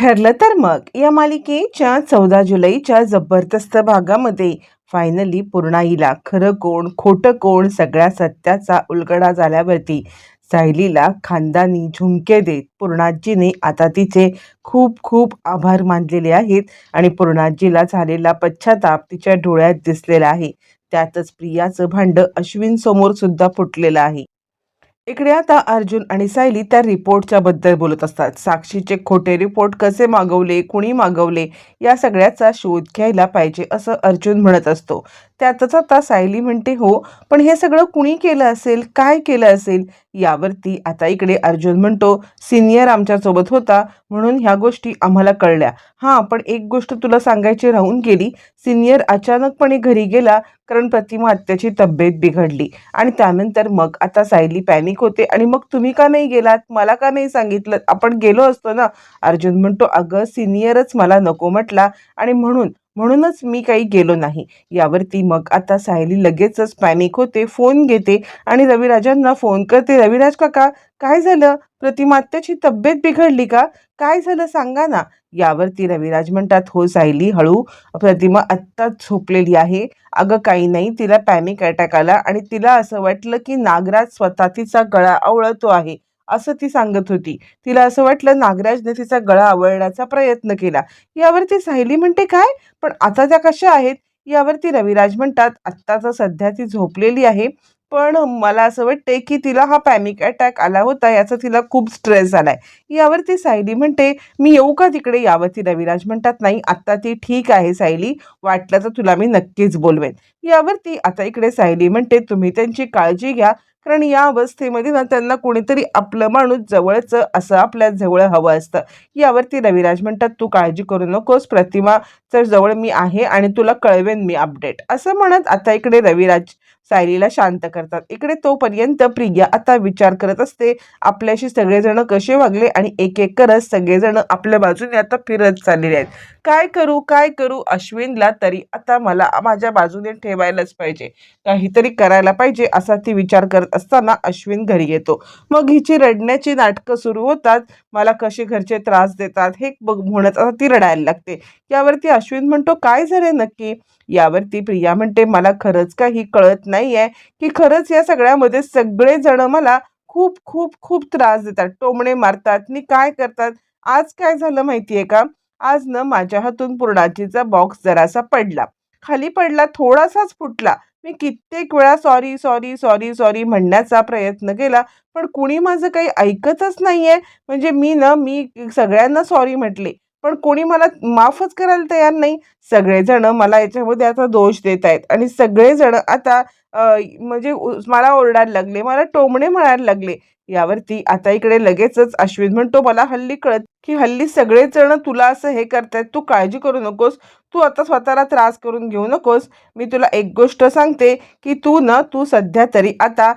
ठरलं तर मग. या मालिकेच्या चौदा जुलैच्या जबरदस्त भागामध्ये फायनली पूर्णाईला खरं कोण खोटं कोण सगळ्या सत्याचा उलगडा झाल्यावरती सायलीला खानदानी झुमके देत पूर्णाजीने आता तिचे खूप खूप आभार मानलेले आहेत आणि पूर्णाजीला झालेला पश्चाताप तिच्या डोळ्यात दिसलेला आहे. त्यातच प्रियाचं भांड अश्विन समोर सुद्धा फुटलेलं आहे. इकडे आता अर्जुन आणि सायली त्या रिपोर्टच्या बद्दल बोलत असतात. साक्षीचे खोटे रिपोर्ट कसे मागवले कुणी मागवले या सगळ्याचा शोध घ्यायला पाहिजे असं अर्जुन म्हणत असतो. त्यातच आता सायली म्हणते हो पण हे सगळं कुणी केलं असेल? काय केलं असेल? यावरती आता इकडे अर्जुन म्हणतो सिनियर आमच्यासोबत होता म्हणून ह्या गोष्टी आम्हाला कळल्या. हां पण एक गोष्ट तुला सांगायची राहून गेली. सिनियर अचानकपणे घरी गेला कारण प्रतिमा हत्याची तब्येत बिघडली. आणि त्यानंतर मग आता सायली पॅनिक होते. आणि मग तुम्ही का नाही गेलात? मला का नाही सांगितलं? आपण गेलो असतो ना. अर्जुन म्हणतो अगं सिनियरच मला नको म्हटला. आणि म्हणून म्हणूनच मी काही गेलो नाही. यावरती मग आता सायली लगेचच पॅनिक होते फोन घेते आणि रविराजांना फोन करते रविराज काका काय झालं? प्रतिमात्याची तब्येत बिघडली का? काय झालं सांगा ना. यावरती रविराज म्हणतात हो सायली हळू. प्रतिमा आत्ताच झोपलेली आहे. अगं काही नाही. तिला पॅनिक अटॅक आला आणि तिला असं वाटलं की नागराज स्वतः तिचा गळा आवळतो आहे. असं ती सांगत होती. तिला असं वाटलं नागराजने तिचा गळा आवळण्याचा प्रयत्न केला. यावरती सायली म्हणते काय? पण आता त्या कशा आहेत? यावरती रविराज म्हणतात आत्ता तर सध्या ती झोपलेली आहे. पण मला असं वाटते की तिला हा पॅनिक अटॅक आला होता याचा तिला खूप स्ट्रेस आलाय. यावरती सायली म्हणते मी येऊ का तिकडे? यावरती रविराज म्हणतात नाही आत्ता ती ठीक आहे सायली. वाटलं तर तुला मी नक्कीच बोलवेन. यावरती आता इकडे सायली म्हणते तुम्ही त्यांची काळजी घ्या. कारण या अवस्थेमध्ये ना त्यांना कोणीतरी आपलं माणूस जवळचं असं आपल्या जवळ हवं असतं. यावरती रविराज म्हणतात तू काळजी करू नकोस प्रतिमाच्या जवळ मी आहे आणि तुला कळवेन मी अपडेट. असं म्हणत आता इकडे रविराज सायलीला शांत करतात. इकडे तोपर्यंत प्रिया आता विचार करत असते आपल्याशी सगळेजण कसे वागले आणि एक एक करत सगळेजण आपल्या बाजूने आता फिरत चाललेले आहेत. काय करू काय करू अश्विनला तरी आता मला माझ्या बाजूने ठेवायलाच पाहिजे. काहीतरी करायला पाहिजे असा ती विचार करत असताना अश्विन घरी येतो. मग हिची रडण्याची नाटकं सुरू होतात. मला कसे घरचे त्रास देतात हे बघ म्हणत आता ती रडायला लागते. यावरती अश्विन म्हणतो काय झाले नक्की? यावरती प्रिया म्हणते मला खरंच काही कळत नाही आहे की खरंच या सगळ्यामध्ये सगळेजण मला खूप खूप खूप त्रास देतात टोमणे मारतात. मी काय करतात? आज काय झालं माहिती आहे का? आज न माझ्या हातून पूर्णाचीचा बॉक्स जरासा पडला. खाली पडला थोडासाच फुटला. मी कित्येक वेळा सॉरी सॉरी सॉरी सॉरी म्हणण्याचा प्रयत्न केला पण कुणी माझं काही ऐकतच नाहीये. म्हणजे मी ना मी सगळ्यांना सॉरी म्हटले. पण कोणी मला माफच करायला तयार नाही. सगळेजण मला याच्यामध्ये आता दोष देत आहेत. आणि सगळेजण आता म्हणजे उ- मला ओरडायला लागले मला टोमणे म्हणायला लागले. यावरती आता इकडे लगेचच अश्विन म्हणतो मला हल्ली कळत की हल्ली सगळेजण तुला असं हे करतायत. तू काळजी करू नकोस. तू आता स्वतःला त्रास करून घेऊ नकोस. मी तुला एक गोष्ट सांगते की तू ना तू सध्या तरी आता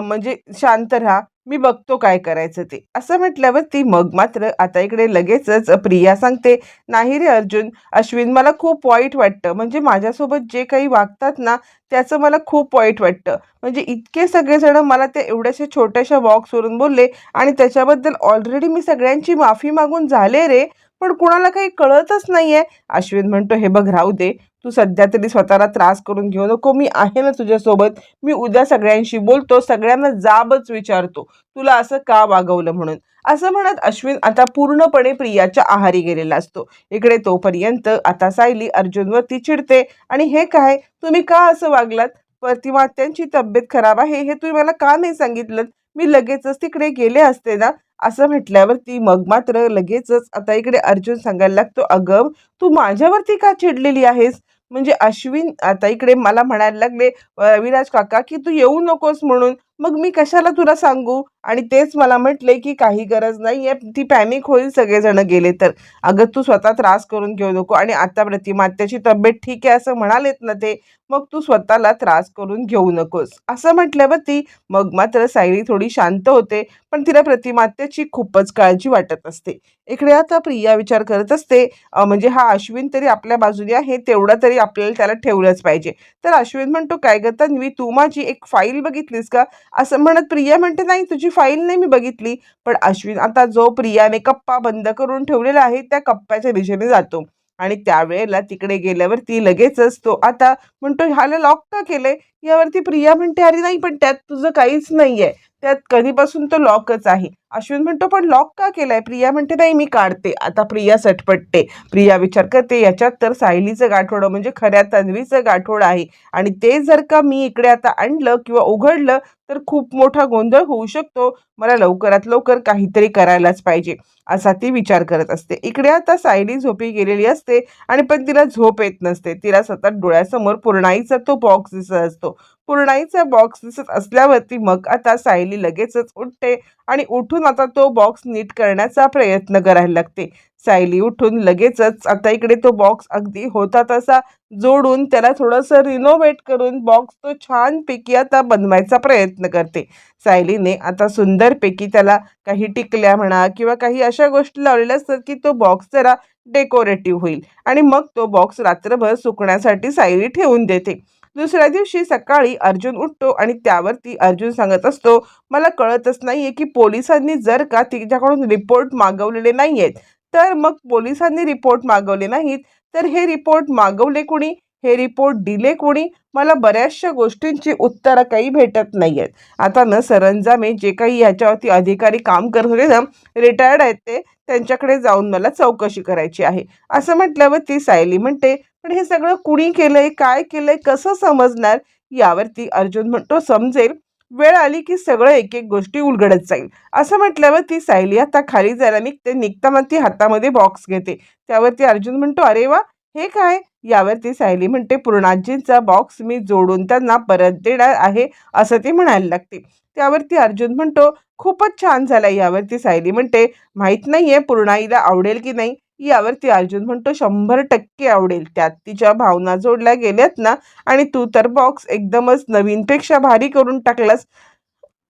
म्हणजे शांत राहा. मी बघतो काय करायचं ते. असं म्हटल्यावर ती मग मात्र आता इकडे लगेचच प्रिया सांगते नाही रे अर्जुन अश्विन मला खूप वाईट वाटतं. म्हणजे माझ्यासोबत जे काही वागतात ना त्याचं मला खूप वाईट वाटतं. म्हणजे इतके सगळेजण मला ते एवढ्याशा छोट्याशा बॉक्सवरून बोलले आणि त्याच्याबद्दल ऑलरेडी मी सगळ्यांची माफी मागून झाले रे. पण कुणाला काही कळतच नाहीये. अश्विन म्हणतो हे बघ राहू दे. तू सध्या तरी स्वतःला त्रास करून घेऊ नको. मी आहे ना तुझ्यासोबत. मी उद्या सगळ्यांशी बोलतो. सगळ्यांना जाबच विचारतो. तुला असं का वागवलं म्हणून? असं म्हणत अश्विन आता पूर्णपणे प्रियाच्या आहारी गेलेला असतो. इकडे तोपर्यंत आता सायली अर्जुनवरती चिडते. आणि हे काय? तुम्ही का असं वागलात? प्रतिमात्यांची तब्येत खराब आहे. हे तुम्ही मला का नाही सांगितलं मी लगेचच तिकडे गेले असते ना? असं म्हटल्यावरती मग मात्र लगेचच आता इकडे अर्जुन सांगायला लागतो अगं तू माझ्यावरती का चिडलेली आहेस? म्हणजे अश्विन आता इकडे मला म्हणायला लागले रविराज काका की तू येऊ नकोस म्हणून मग मी कशाला तुला सांगू? आणि तेच मला म्हटले की काही गरज नाही आहे. ती पॅनिक होईल सगळेजण गेले तर. अगं तू स्वतः त्रास करून घेऊ नको. आणि आता प्रतिमात्याची तब्येत ठीक आहे असं म्हणालेत ना ते मग तू स्वतःला त्रास करून घेऊ नकोस. असं म्हटल्यावरती मग मात्र सायरी थोडी शांत होते पण तिला प्रतिमात्याची खूपच काळजी वाटत असते. इकडे आता प्रिया विचार करत असते म्हणजे हा अश्विन तरी आपल्या बाजूने आहे तेवढा तरी आपल्याला त्याला ठेवलंच पाहिजे. तर अश्विन म्हणतो काय ग तन्वी तू माझी एक फाईल बघितलीस का? असं म्हणत प्रिया म्हणते नाही तुझी फाईल नाही मी बघितली. पण अश्विन आता जो प्रियाने कप्पा बंद करून ठेवलेला आहे त्या कप्प्याच्या दिशेने जातो. आणि त्यावेळेला तिकडे गेल्यावरती लगेचच तो आता म्हणतो ह्याला लॉक का केलंय? यावरती प्रिया म्हणते अरे नाही पण त्यात तुझं काहीच नाहीये. त्यात कधीपासून तो लॉकच आहे. अश्विन म्हणतो पण लॉक का केलाय? प्रिया म्हणते नाही मी काढते. आता प्रिया सटपटते. प्रिया विचार करते याच्यात तर सायलीचं गाठोडं म्हणजे खऱ्या तन्वीचं गाठोडं आहे. आणि ते जर का मी इकडे आता आणलं किंवा उघडलं तर खूप मोठा गोंधळ होऊ शकतो. मला लवकरात लवकर काहीतरी करायलाच पाहिजे. असा ती विचार करत असते. इकडे आता सायली झोपी गेलेली असते आणि पण तिला झोप येत नसते. तिला सतत डोळ्यासमोर पुरणाईचा तो बॉक्स दिसत असतो. पुरणाईचा बॉक्स दिसत असल्यावरती मग आता सायली लगेचच उठते आणि उठून आता तो बॉक्स नीट करण्याचा प्रयत्न करायला लागते. सायली उठून लगेचच आता इकडे तो बॉक्स अगदी होता तसा जोडून त्याला थोडंसं रिनोव्हेट करून बॉक्स तो छानपैकी आता बनवायचा प्रयत्न करते. सायलीने आता सुंदरपैकी त्याला काही टिकल्या म्हणा किंवा काही अशा गोष्टी लावलेल्या असतात की तो बॉक्स जरा डेकोरेटिव्ह होईल. आणि मग तो बॉक्स रात्रभर सुकण्यासाठी सायली ठेवून देते. दुसऱ्या दिवशी सकाळी अर्जुन उठतो आणि त्यावरती अर्जुन सांगत असतो मला कळतच नाहीये की पोलिसांनी जर का तिच्याकडून रिपोर्ट मागवलेले नाही आहेत तर मग पोलिसांनी रिपोर्ट मागवले नाहीत तर हे रिपोर्ट मागवले कुणी? हे रिपोर्ट दिले कोणी? मला बऱ्याचशा गोष्टींची उत्तरं काही भेटत नाही आहेत आता न सरंजामे जे काही याच्यावरती अधिकारी काम करत होते ना रिटायर्ड आहेत ते त्यांच्याकडे जाऊन मला चौकशी करायची आहे. असं म्हटल्यावर ती सायली म्हणते पण हे सगळं कुणी केलंय? काय केलंय? कसं समजणार? यावरती अर्जुन म्हणतो समजेल. वेळ आली की सगळं एक एक गोष्टी उलगडत जाईल. असं म्हटल्यावर ती सायली आता खाली जायला निघते. निघताना ती हातामध्ये बॉक्स घेते. त्यावरती अर्जुन म्हणतो अरे वा! हे काय? यावरती सायली म्हणते पूर्णाजींचा बॉक्स मी जोडून त्यांना परत देणार आहे असं ती म्हणायला लागते. त्यावरती अर्जुन म्हणतो खूपच छान झाला यावरती सायली म्हणते माहीत नाही आहे पूर्णाईला आवडेल की नाही? यावरती अर्जुन म्हणतो शंभर टक्के आवडेल त्यात तिच्या भावना जोडल्या गेल्यात ना आणि तू तर बॉक्स एकदमच नवीनपेक्षा भारी करून टाकलास.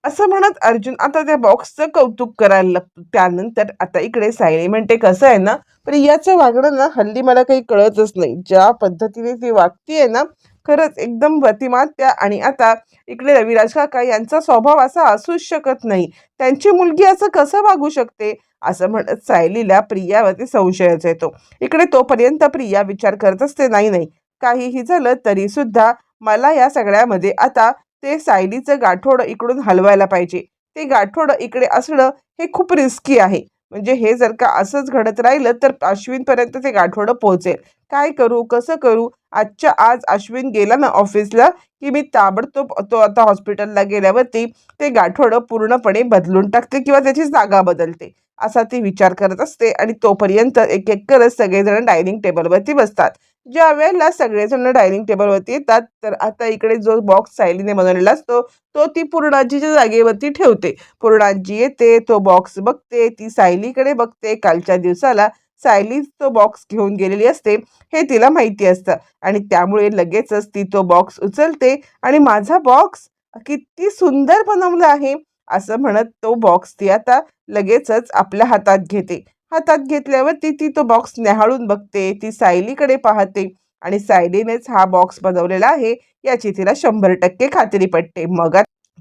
असं म्हणत अर्जुन आता त्या बॉक्सचं कौतुक करायला लागतो त्यानंतर आता इकडे सायली म्हणते कसं आहे ना? प्रियाचं वागणं ना हल्ली मला काही कळतच नाही. ज्या पद्धतीने ती वागतीये ना खरंच एकदम प्रतिमात्या आणि आता इकडे रविराज काका यांचा स्वभाव असा असूच शकत नाही. त्यांची मुलगी असं कसं वागू शकते? असं म्हणत सायलीला प्रियावरती संशयच येतो इकडे तोपर्यंत प्रिया विचार करत असते नाही नाही काहीही झालं तरी सुद्धा मला या सगळ्यामध्ये आता ते सायलीचं गाठोडं इकडून हलवायला पाहिजे. ते गाठोडं इकडे असणं हे खूप रिस्की आहे. म्हणजे हे जर का असंच घडत राहिलं तर अश्विनपर्यंत ते गाठोडं पोहोचेल. काय करू कसं करू? आजच्या आज अश्विन गेला ना ऑफिसला की मी ताबडतोब तो आता हॉस्पिटलला गेल्यावरती ते गाठोडं पूर्णपणे बदलून टाकते किंवा त्याची जागा बदलते. असा ती विचार करत असते आणि तोपर्यंत एक एक करत सगळेजण डायनिंग टेबलवरती बसतात. ज्या वेळेला सगळेजण डायनिंग टेबलवरती येतात तर आता इकडे जो बॉक्स सायलीने बनवलेला असतो तो ती पूर्णाजीच्या जागेवरती ठेवते. पूर्णाजी येते तो बॉक्स बघते ती सायलीकडे बघते. कालच्या दिवसाला सायली तो बॉक्स घेऊन गेलेली असते हे तिला माहिती असतं. आणि त्यामुळे लगेचच ती तो बॉक्स उचलते आणि माझा बॉक्स किती सुंदर बनवला आहे असं म्हणत तो बॉक्स ती आता लगेचच आपल्या हातात घेते. हातात घेतल्यावरती ती तो बॉक्स न्याहाळून बघते. ती सायलीकडे पाहते आणि सायलीनेच हा बॉक्स बनवलेला आहे. याची तिला शंभर टक्के खात्री पडते मग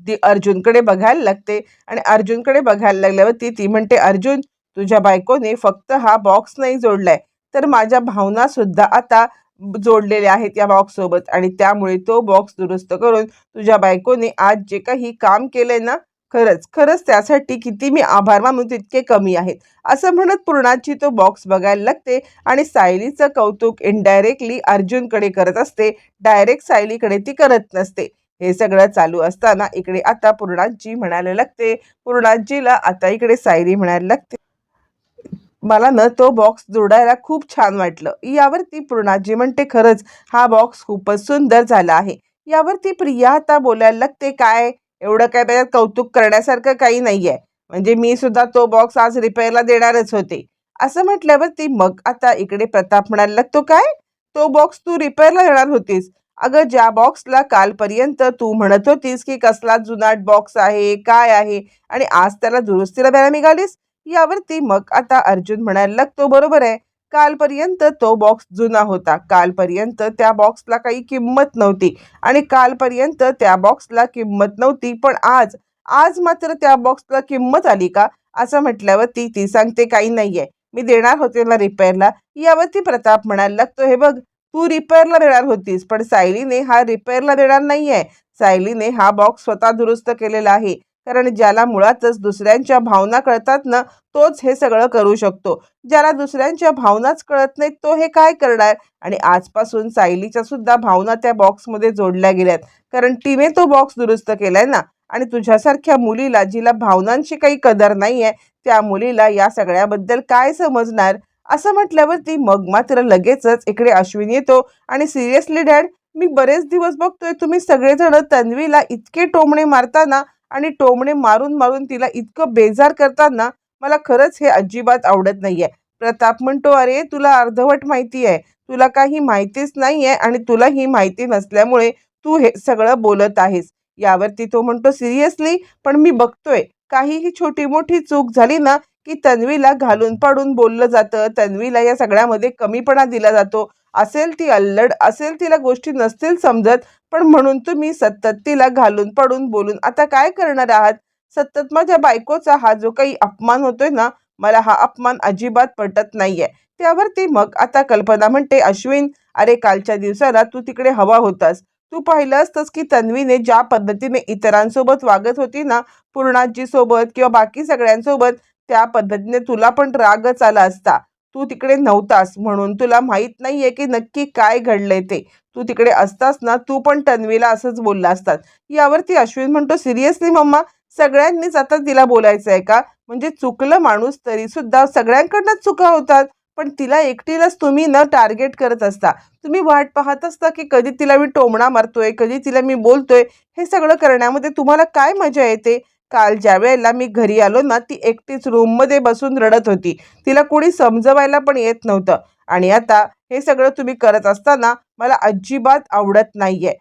ती अर्जुनकडे बघायला लागते आणि अर्जुनकडे बघायला लागल्यावरती ती म्हणते अर्जुन तुझ्या बायकोने फक्त हा बॉक्स नाही जोडलाय. तर माझ्या भावना सुद्धा आता जोडलेल्या आहेत या बॉक्स सोबत आणि त्यामुळे तो बॉक्स दुरुस्त करून तुझ्या बायकोने आज जे काही काम केलंय ना खरंच खरंच त्यासाठी किती मी आभार मानू तितके कमी आहेत. असं म्हणत पूर्णाची तो बॉक्स बघायला लागते आणि सायलीचं कौतुक इनडायरेक्टली अर्जुनकडे करत असते. डायरेक्ट सायलीकडे ती करत नसते. हे सगळं चालू असताना इकडे आता पूर्णाजी म्हणायला लागते. पूर्णाजीला आता इकडे सायली म्हणायला लागते. मला ना तो बॉक्स जोडायला खूप छान वाटलं. यावरती पूर्णाजी म्हणते खरंच हा बॉक्स खूपच सुंदर झाला आहे. यावरती प्रिया आता बोलायला लागते काय एवढं काय त्याच्यात कौतुक करण्यासारखं काही नाही आहे म्हणजे मी सुद्धा तो बॉक्स आज रिपेअरला देणारच होते. असं म्हटल्यावर ती मग आता इकडे प्रताप म्हणायला लागतो काय? तो बॉक्स तू रिपेअरला देणार होतीस. अगं ज्या बॉक्सला कालपर्यंत तू म्हणत होतीस की कसला जुनाट बॉक्स आहे काय आहे आणि आज त्याला दुरुस्तीला द्यायला निघालीस यावरती मग आता अर्जुन म्हणायला लागतो बरोबर आहे. कालपर्यंत तो बॉक्स जुना होता. कालपर्यंत त्या बॉक्सला काही किंमत नव्हती. आणि कालपर्यंत त्या बॉक्सला किंमत नव्हती. पण आज आज मात्र त्या बॉक्सला किंमत आली का? असं म्हटल्यावरती ती सांगते काही नाहीये. मी देणार होते ना रिपेअरला यावरती प्रताप म्हणायला लागतो हे बघ तू रिपेअरला देणार होतीस पण सायलीने हा रिपेअरला देणार नाहीये. सायलीने हा बॉक्स स्वतः दुरुस्त केलेला आहे. कारण ज्याला मुळातच दुसऱ्यांच्या भावना कळतात ना तोच हे सगळं करू शकतो. ज्याला दुसऱ्यांच्या भावनाच कळत नाहीत तो हे काय करणार? आणि आजपासून सायलीच्या सुद्धा भावना त्या बॉक्समध्ये जोडल्या गेल्यात. कारण तिने तो बॉक्स दुरुस्त केलाय ना. आणि तुझ्यासारख्या मुलीला जिला भावनांची काही कदर नाही आहे त्या मुलीला या सगळ्याबद्दल काय समजणार? असं म्हटल्यावरती मग मात्र लगेचच इकडे अश्विन येतो आणि सिरियसली डॅड मी बरेच दिवस बघतोय तुम्ही सगळेजण तन्वीला इतके टोमणे मारताना आणि टोमणे मारून मारून तिला इतकं बेजार करताना मला खरंच हे अजिबात आवडत नाहीये. प्रताप म्हणतो अरे तुला अर्धवट माहिती आहे. तुला काही माहितीच नाही आहे आणि तुला ही माहिती नसल्यामुळे तू हे सगळं बोलत आहेस. यावरती तो म्हणतो सिरियसली? पण मी बघतोय. काहीही छोटी मोठी चूक झाली ना की तन्वीला घालून पाडून बोललं जातं. तन्वीला या सगळ्यामध्ये कमीपणा दिला जातो. असेल ती अल्लड असेल तिला गोष्टी नसतील समजत पण म्हणून तुम्ही सतत तिला घालून पडून बोलून आता काय करणार आहात? सतत माझ्या बायकोचा हा जो काही अपमान होतोय ना मला हा अपमान अजिबात पटत नाहीये. त्यावरती मग आता कल्पना म्हणते अश्विन अरे कालच्या दिवसाला तू तिकडे हवा होतास. तू पाहिलं असतंस की तन्वीने ज्या पद्धतीने इतरांसोबत वागत होती ना पूर्णाजी सोबत किंवा बाकी सगळ्यांसोबत त्या पद्धतीने तुला पण रागच आला असता. तू तिकडे नव्हतास म्हणून तुला माहीत नाहीये की नक्की काय घडलंय ते. तू तिकडे असतास ना तू पण तन्वीला असंच बोलला असतात. यावरती अश्विन म्हणतो सिरियसली मम्मा सगळ्यांनीच आता तिला बोलायचं आहे का? म्हणजे चुकलं माणूस तरी सुद्धा सगळ्यांकडनंच चुका होतात. पण तिला एकटीलाच तुम्ही न टार्गेट करत असता. तुम्ही वाट पाहत असता की कधी तिला मी टोमणा मारतोय कधी तिला मी बोलतोय. हे सगळं करण्यामध्ये तुम्हाला काय मजा येते? काल ज्या वेळेला मी घरी आलो ना ती एकटीच रूममध्ये बसून रडत होती. तिला कोणी समजवायला पण येत नव्हतं. आणि आता हे सगळं तुम्ही करत असताना मला अजिबात आवडत नाहीये.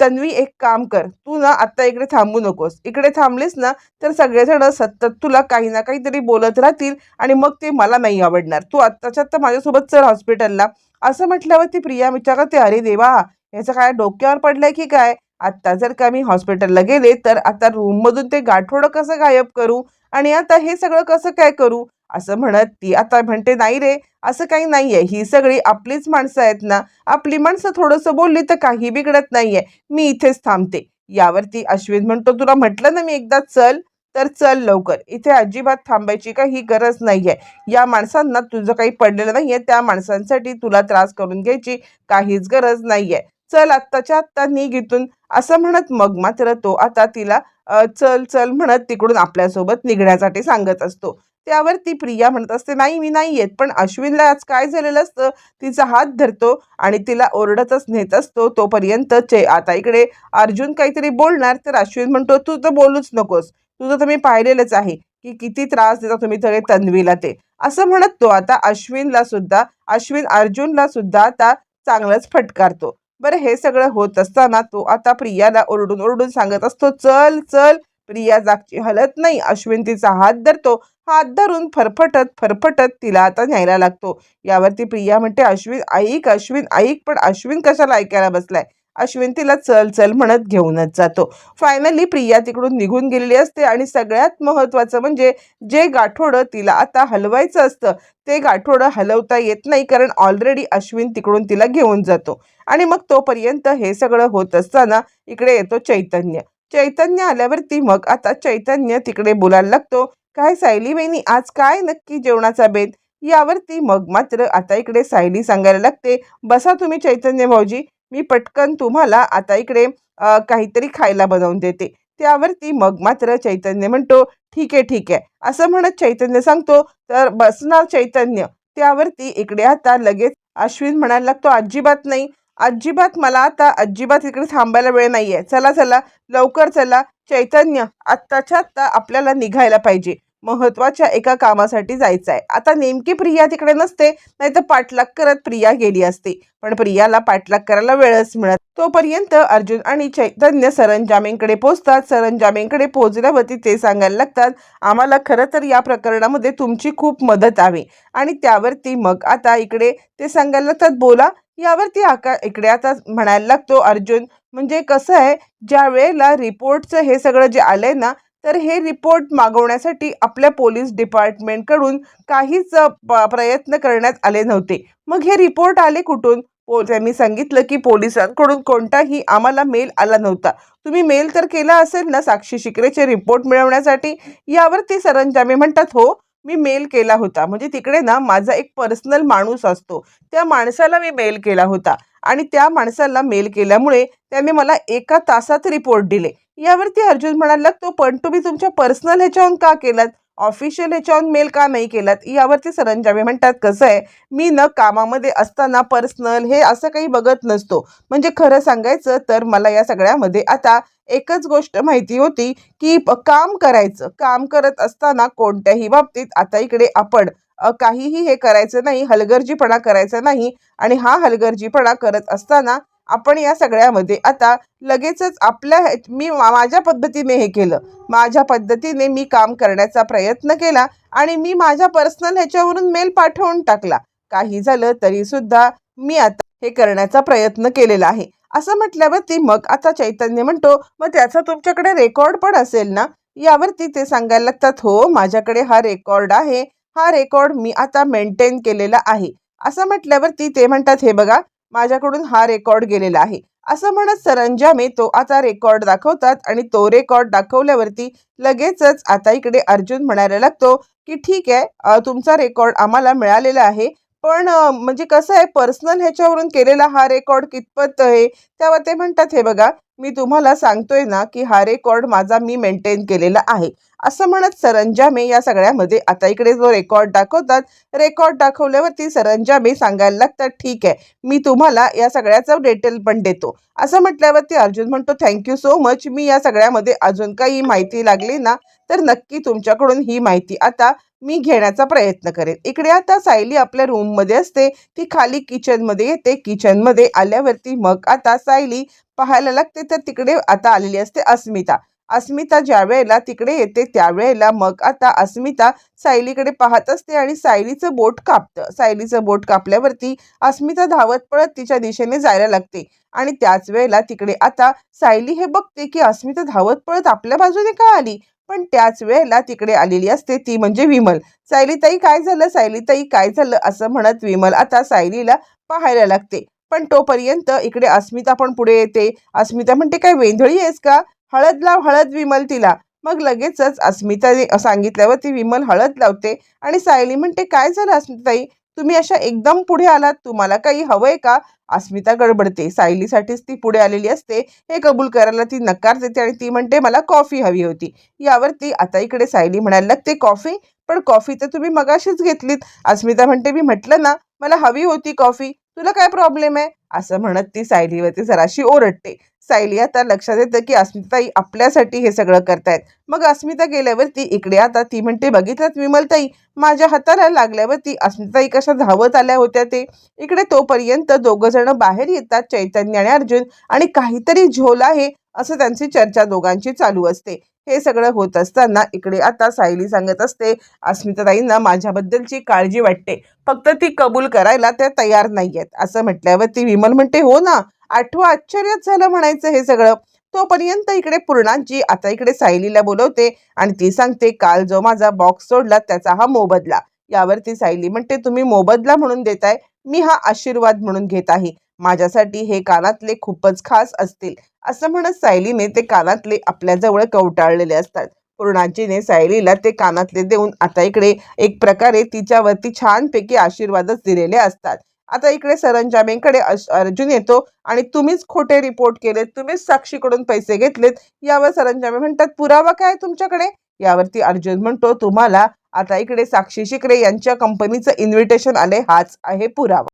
तन्वी एक काम कर. तू ना आत्ता इकडे थांबू नकोस. इकडे थांबलीस ना तर सगळेजण सतत तुला काही ना काहीतरी बोलत राहतील आणि मग ते मला नाही आवडणार. तू आत्ताच्या आत्ता माझ्यासोबत चल हॉस्पिटलला. असं म्हटल्यावरती प्रिया विचारते अरे देवा याचं काय डोक्यावर पडलंय की काय? आत्ता जर का मी हॉस्पिटलला गेले तर आता रूममधून ते गाठोडं कसं गायब करू? आणि आता हे सगळं कसं काय करू? असं म्हणत ती आता म्हणते नाही रे असं काही नाहीये. ही सगळी आपलीच माणसं आहेत ना. आपली माणसं थोडंसं बोलली तर काही बिघडत नाहीये. मी इथेच थांबते. यावरती अश्विन म्हणतो तुला म्हटलं ना मी एकदा चल तर चल लवकर. इथे अजिबात थांबायची काही गरज नाहीये. या माणसांना तुझं काही पडलेलं नाही आहे त्या माणसांसाठी तुला त्रास करून घ्यायची काहीच गरज नाही आहे चल आत्ताच्या आत्ता निघ इथून असं म्हणत मग मात्र तो आता तिला चल चल म्हणत तिकडून आपल्यासोबत निघण्यासाठी सांगत असतो. त्यावर ती प्रिया म्हणत असते नाही मी नाही येत पण अश्विनला आज काय झालेलं असतं? तिचा हात धरतो आणि तिला ओरडतच नेत असतो. तोपर्यंत चे आता इकडे अर्जुन काहीतरी बोलणार तर अश्विन म्हणतो तू तर बोलूच नकोस. तुझं तर मी पाहिलेलंच आहे की किती त्रास देता तुम्ही सगळे तन्वीला ते. असं म्हणत तो आता अश्विनला सुद्धा अश्विन अर्जुनला सुद्धा आता चांगलंच फटकारतो. बरं हे सगळं होत असताना तो आता प्रियाला ओरडून ओरडून सांगत असतो चल चल. प्रिया जागची हलत नाही. अश्विन तिचा हात धरतो हात धरून फरफटत फरफटत तिला आता न्यायला लागतो. यावरती प्रिया म्हणते अश्विन ऐक अश्विन ऐक पण अश्विन कशाला ऐकायला बसलाय? अश्विन तिला चल चल म्हणत घेऊनच जातो. फायनली प्रिया तिकडून निघून गेलेली असते आणि सगळ्यात महत्त्वाचं म्हणजे जे गाठोडं तिला आता हलवायचं असतं ते गाठोडं हलवता येत नाही कारण ऑलरेडी अश्विन तिकडून तिला घेऊन जातो. आणि मग तोपर्यंत हे सगळं होत असताना इकडे येतो चैतन्य. चैतन्य आल्यावरती मग आता चैतन्य तिकडे बोलायला लागतो. काय सायली बहिणी आज काय नक्की जेवणाचा बेत? यावरती मग मात्र आता इकडे सायली सांगायला लागते बसा तुम्ही चैतन्य भाऊजी मी पटकन तुम्हाला आता इकडे काहीतरी खायला बनवून देते. त्यावरती मग मात्र चैतन्य म्हणतो ठीक आहे ठीक आहे. असं म्हणत चैतन्य सांगतो तर बसणार चैतन्य. त्यावरती इकडे आता लगेच अश्विन म्हणायला लागतो अजिबात नाही अजिबात मला आता अजिबात इकडे थांबायला वेळ नाहीये. चला चला लवकर चला. चैतन्य आत्ताच्या आत्ता आपल्याला निघायला पाहिजे. महत्त्वाच्या एका कामासाठी जायचं आहे आता नेमकी प्रिया तिकडे नसते नाही तर पाठलाग करत प्रिया गेली असते. पण प्रियाला पाठलाग करायला वेळच मिळत तोपर्यंत अर्जुन आणि चैतन्य सरंजामेंकडे पोहोचतात. सरंजामेंकडे पोहोचल्यावरती ते सांगायला लागतात आम्हाला खरं तर या प्रकरणामध्ये तुमची खूप मदत हवी. आणि त्यावरती मग आता इकडे ते सांगायला लागतात बोला. यावरती आका इकडे आता म्हणायला लागतो अर्जुन म्हणजे कसं आहे ज्या वेळेला रिपोर्टचं हे सगळं जे आलंय ना तर हे रिपोर्ट मागवण्यासाठी आपल्या पोलीस डिपार्टमेंटकडून काहीच प- प्रयत्न करण्यात आले नव्हते. मग हे रिपोर्ट आले कुठून? पो त्यांनी सांगितलं की पोलिसांकडून कोणताही आम्हाला मेल आला नव्हता. तुम्ही मेल तर केला असेल ना साक्षी शिकरेचे रिपोर्ट मिळवण्यासाठी? यावरती सरंजामे म्हणतात हो मी मेल केला होता. म्हणजे तिकडे ना माझा एक पर्सनल माणूस असतो. त्या माणसाला मी मेल केला होता. आणि त्या माणसाला मेल केल्यामुळे त्याने मला एका तासात रिपोर्ट दिले. यावरती अर्जुन म्हणाला तो पण तुम्ही तुमच्या पर्सनल ह्याच्याहून का केलात? ऑफिशियल ह्याच्याहून मेल का नाही केलात? यावरती सरंजामे म्हणतात कसं आहे? मी न कामामध्ये असताना पर्सनल हे असं काही बघत नसतो. म्हणजे खरं सांगायचं तर मला या सगळ्यामध्ये आता एकच गोष्ट माहिती होती की काम करायचं. काम करत असताना कोणत्याही बाबतीत आता इकडे आपण काहीही हे करायचं नाही हलगर्जीपणा करायचा नाही. आणि हा हलगर्जीपणा करत असताना आपण या सगळ्यामध्ये आता लगेचच आपल्या ह्या- मी मा- माझ्या पद्धतीने हे केलं. माझ्या पद्धतीने मी काम करण्याचा प्रयत्न केला आणि मी माझ्या पर्सनल ह्याच्यावरून मेल पाठवून टाकला. काही झालं तरी सुद्धा मी आता हे करण्याचा प्रयत्न केलेला आहे. असं म्हटल्यावरती मग आता चैतन्य म्हणतो मग त्याचा तुमच्याकडे रेकॉर्ड पण असेल ना? यावरती ते सांगायला लागतात हो माझ्याकडे हा रेकॉर्ड आहे. हा रेकॉर्ड मी आता मेंटेन केलेला आहे. असं म्हटल्यावरती ते म्हणतात हे बघा माझ्याकडून हा रेकॉर्ड गेलेला आहे. असं म्हणत सरंजामे तो आता रेकॉर्ड दाखवतात आणि तो रेकॉर्ड दाखवल्यावरती लगेचच आता इकडे अर्जुन म्हणायला लागतो की ठीक आहे तुमचा रेकॉर्ड आम्हाला मिळालेला आहे. पण म्हणजे कसं आहे पर्सनल ह्याच्यावरून केलेला हा रेकॉर्ड कितपत आहे त्यावर ते म्हणतात हे बघा मी तुम्हाला सांगतोय ना की हा रेकॉर्ड माझा मी मेंटेन केलेला आहे. असं म्हणत सरंजामे या सगळ्यामध्ये आता इकडे जो रेकॉर्ड दाखवतात रेकॉर्ड दाखवल्यावरती सरंजामे सांगायला लागतात ठीक आहे मी तुम्हाला या सगळ्याचं डिटेल पण देतो. असं म्हटल्यावरती अर्जुन म्हणतो थँक्यू सो मच मी या सगळ्यामध्ये अजून काही माहिती लागली ना तर नक्की तुमच्याकडून ही माहिती आता मी घेण्याचा प्रयत्न करेन. इकडे आता सायली आपल्या रूममध्ये असते. ती खाली किचनमध्ये येते. किचनमध्ये आल्यावरती मग आता सायली पाहायला लागते. तर तिकडे आता आलेली असते अस्मिता. अस्मिता ज्या वेळेला तिकडे येते त्यावेळेला मग आता अस्मिता सायलीकडे पाहत असते आणि सायलीचं बोट कापतं. सायलीचं बोट कापल्यावरती अस्मिता धावत पळत तिच्या दिशेने जायला लागते. आणि त्याच वेळेला तिकडे आता सायली हे बघते की अस्मिता धावत पळत आपल्या बाजूने का आली? पण त्याच वेळेला तिकडे आलेली असते ती म्हणजे विमल. सायलीताई काय झालं? सायलीताई काय झालं? असं म्हणत विमल आता सायलीला पाहायला लागते. पण तोपर्यंत इकडे अस्मिता पण पुढे येते. अस्मिता म्हणते काय वेंधळी आहेस का? हळद लाव हळद विमल तिला. मग लगेचच अस्मिताने सांगितल्यावर ती विमल हळद लावते आणि सायली म्हणते काय झालं अस्मिताई तुम्ही अशा एकदम पुढे आलात तुम्हाला काही हवंय का? अस्मिता गडबडते. सायलीसाठीच ती पुढे आलेली असते. हे कबूल करायला ती नकार देते आणि ती म्हणते मला कॉफी हवी होती. यावरती आता इकडे सायली म्हणायला लागते कॉफी? पण कॉफी तर तुम्ही मगाशीच घेतलीत. अस्मिता म्हणते मी म्हटलं ना मला हवी होती कॉफी. तुला काय प्रॉब्लेम आहे? असं म्हणत ती सायलीवरती जराशी ओरडते. सायली आता लक्षात येतं की अस्मिताई आपल्यासाठी हे सगळं करतायत. मग अस्मिता गेल्यावरती इकडे आता ती म्हणते बघितलं विमलताई? माझ्या हाताला लागल्यावरती अस्मिताई कशा धावत आल्या होत्या ते? इकडे तोपर्यंत दोघं जण बाहेर येतात चैतन्य आणि अर्जुन आणि काहीतरी झोल आहे असं त्यांची चर्चा दोघांची चालू असते. हे सगळं होत असताना इकडे आता सायली सांगत असते अस्मिताताईंना माझ्याबद्दलची काळजी वाटते. फक्त ती कबूल करायला त्या तयार नाही आहेत असं म्हटल्यावर ती विमल म्हणते हो ना आठवं आश्चर्यच झालं म्हणायचं हे सगळं. तोपर्यंत इकडे पूर्णांची आता इकडे सायलीला बोलवते आणि ती सांगते काल जो माझा बॉक्स सोडला त्याचा हा मोबदला. यावरती सायली म्हणते तुम्ही मोबदला म्हणून देताय मी हा आशीर्वाद म्हणून घेत आहे. माझ्यासाठी हे कानातले खूपच खास असतील. असं म्हणत सायलीने ते कानातले आपल्याजवळ कवटाळलेले असतात. पूर्णाजीने सायलीला ते कानातले देऊन आता इकडे एक प्रकारे तिच्यावरती छानपैकी आशीर्वादच दिलेले असतात. आता इकडे सरंजामेकडे अश- अर्जुन येतो आणि तुम्हीच खोटे रिपोर्ट केलेत तुम्हीच साक्षीकडून पैसे घेतलेत. यावर सरंजामे म्हणतात पुरावा काय तुमच्याकडे? यावरती अर्जुन म्हणतो तुम्हाला आता इकडे साक्षी शिकरे यांच्या कंपनीचं इन्व्हिटेशन आले हाच आहे पुरावा.